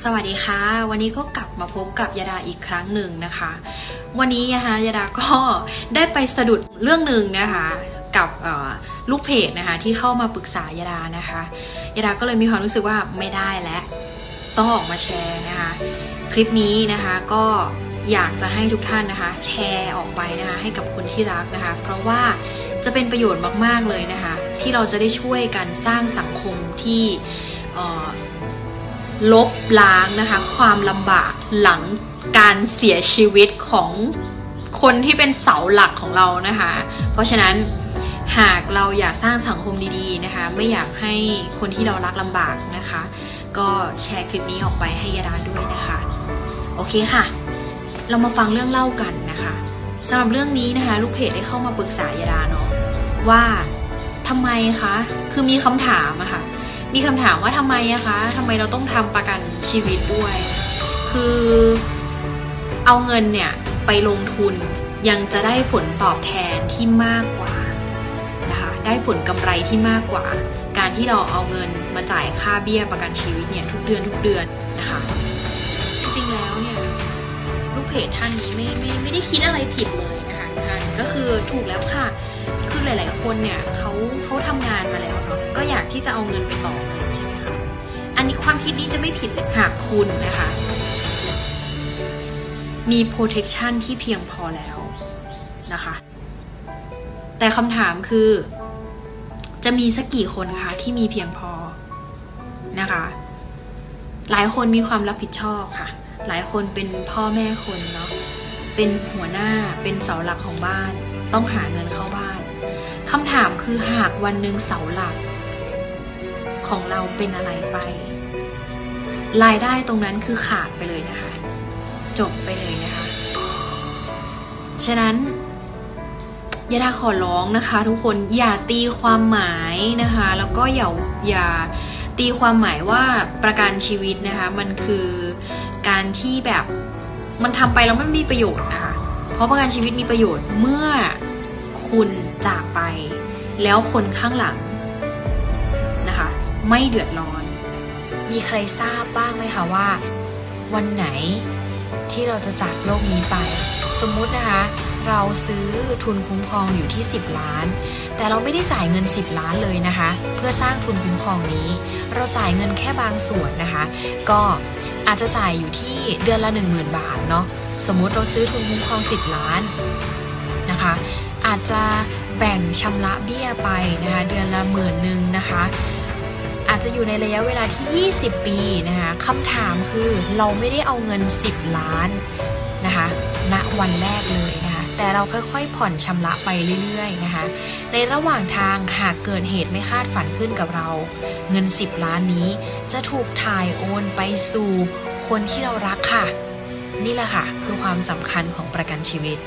สวัสดีค่ะ วันนี้ก็กลับมาพบกับยาดาอีกครั้งหนึ่งนะคะ วันนี้นะคะยาดาก็ได้ไปสะดุดเรื่องหนึ่งนะคะกับลูกเพจนะคะที่เข้ามาปรึกษายาดานะคะยาดาก็เลยมีความรู้สึกว่าไม่ได้แล้วต้องออกมาแชร์นะคะ คลิปนี้นะคะก็อยากจะให้ทุกท่านนะคะ แชร์ออกไปนะคะให้กับคนที่รักนะคะ เพราะว่าจะเป็นประโยชน์มากๆเลยนะคะ ที่เราจะได้ช่วยกันสร้างสังคมที่ ลบล้างนะคะ ความลำบากหลังการเสียชีวิตของคนที่เป็นเสาหลักของเรานะคะ เพราะฉะนั้นหากเราอยากสร้างสังคมดีๆนะคะ ไม่อยากให้คนที่เรารักลำบากนะคะ ก็แชร์คลิปนี้ออกไปให้ยาดาด้วยนะคะ โอเคค่ะ เรามาฟังเรื่องเล่ากันนะคะสำหรับเรื่องนี้นะคะลูกเพจได้เข้ามาปรึกษายาดาเนาะว่าทำไมคะ คือมีคำถามอะค่ะ มีคำถามว่าทำไมอะคะทำไมเราต้องทำประกันชีวิตด้วย คือเอาเงินเนี่ยไปลงทุนยังจะได้ผลตอบแทนที่มากกว่านะคะได้ผลกำไรที่มากกว่า การที่เราเอาเงินมาจ่ายค่าเบี้ยประกันชีวิตเนี่ยทุกเดือนทุกเดือนนะคะ จริงๆแล้วเนี่ยลูกเพจท่านนี้ไม่ไม่ไม่ได้คิดอะไรผิดเลยนะคะท่านก็คือถูกแล้วค่ะ ลาย ๆ คนเนี่ยเขาเขาทำงานมาแล้วเนาะก็อยากที่จะเอาเงินไปต่อใช่ไหมคะอันนี้ความคิดนี้จะไม่ผิดเลยหากคุณนะคะมี protection ที่เพียงพอแล้วนะคะ แต่คำถามคือ จะมีสักกี่คนคะที่มีเพียงพอนะคะ หลายคนมีความรับผิดชอบค่ะ หลายคนเป็นพ่อแม่คนเนาะเป็นหัวหน้าเป็นเสาหลักของบ้าน ต้องหาเงินเข้าบ้าน คำถามคือหากวันหนึ่งเสาหลัก ของเราเป็นอะไรไป รายได้ตรงนั้นคือขาดไปเลยนะคะ จบไปเลยนะคะ ฉะนั้นยาดาขอร้องนะคะ ทุกคนอย่าตีความหมายนะคะ แล้วก็อย่าอย่าตีความหมายว่าประกันชีวิตนะคะ มันคือการที่แบบมันทำไปแล้วมันมีประโยชน์นะคะ เพราะประกันชีวิตมีประโยชน์เมื่อ คุณจากไป แล้วคนข้างหลังนะคะ ไม่เดือดร้อน มีใครทราบบ้างไหมคะว่า วันไหนที่เราจะจากโลกนี้ไป สมมุตินะคะ เราซื้อทุนคุ้มครองอยู่ที่ 10 ล้าน แต่เราไม่ได้จ่ายเงิน 10 ล้านเลยนะคะ เพื่อสร้างทุนคุ้มครองนี้ เราจ่ายเงินแค่บางส่วนนะคะ ก็อาจจะจ่ายอยู่ที่เดือนละ 10,000 บาทเนาะสมมุติเราซื้อทุนคุ้มครอง 10 ล้านนะคะ อาจจะแบ่งชำระเบี้ยไปนะคะเดือนละหมื่นหนึ่งนะคะอาจจะอยู่ในระยะเวลาที่ 20 ปีนะคะคำถามคือเราไม่ได้เอาเงิน 10 ล้านนะคะณวันแรกเลยนะคะแต่เราค่อยๆ ผ่อนชำระไปเรื่อยๆนะคะในระหว่างทางหากเกิดเหตุไม่คาดฝันขึ้นกับเรา เงิน 10 ล้านนี้จะถูกถ่ายโอนไปสู่คนที่เรารักค่ะ นี่แหละค่ะคือความสำคัญของประกันชีวิต